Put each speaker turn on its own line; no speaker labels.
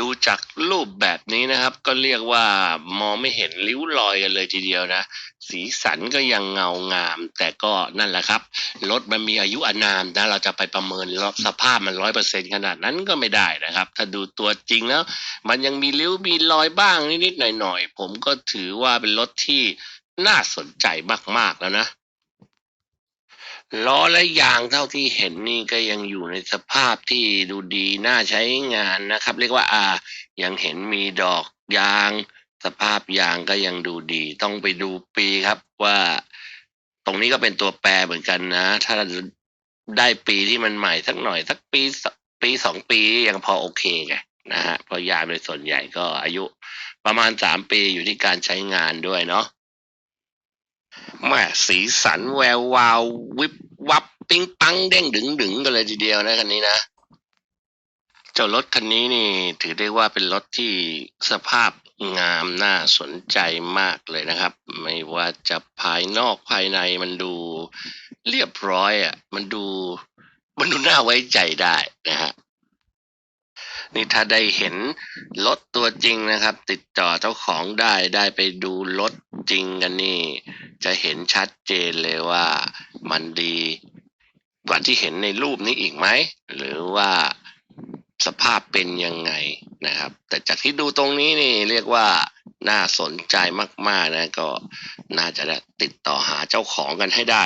ดูจากรูปแบบนี้นะครับ ก็เรียกว่ามองไม่เห็นริ้วรอยกันเลยทีเดียวนะ สีสันก็ยังเงางาม แต่ก็นั่นแหละครับ รถมันมีอายุอานามนะ เราจะไปประเมินสภาพมันร้อยเปอร์เซ็นขนาดนั้นก็ไม่ได้นะครับ ถ้าดูตัวจริงแล้ว มันยังมีริ้วมีรอยบ้างนิดๆหน่อยๆ ผมก็ถือว่าเป็นรถที่น่าสนใจมากๆแล้วนะ ล้อและยางเท่าที่เห็นนี่ก็ยังอยู่ในสภาพที่ดูดีน่าใช้งานนะครับ เรียกว่าอ่า ยังเห็นมีดอกยาง สภาพยางก็ยังดูดี ต้องไปดูปีครับว่า ตรงนี้ก็เป็นตัวแปรเหมือนกันนะ ถ้าได้ปีที่มันใหม่สักหน่อย สักปีปีสองปียังพอโอเคไงนะฮะเพราะยางโดยส่วนใหญ่ก็อายุประมาณสามปีอยู่ที่การใช้งานด้วยเนาะ แม่สีสันแวววาววิบวับปิ้งปังเด้งดึงดึงกันเลยทีเดียวนะคันนี้นะเจ้ารถคันนี้นี่ถือได้ว่าเป็นรถที่สภาพงามน่าสนใจมากเลยนะครับ ไม่ว่าจะภายนอกภายในมันดูเรียบร้อยอะ มันดูมันดูน่าไว้ใจได้นะฮะนี่ถ้าได้เห็นรถตัวจริงนะครับ ติดต่อเจ้าของได้ได้ไปดูรถจริงกันนี่ จะเห็นชัดเจนเลยว่ามันดีกว่าที่เห็นในรูปนี้อีกไหม หรือว่าสภาพเป็นยังไงนะครับ แต่จากที่ดูตรงนี้นี่เรียกว่าน่าสนใจมาก ๆ นะ ก็น่าจะติดต่อหาเจ้าของกันให้ได้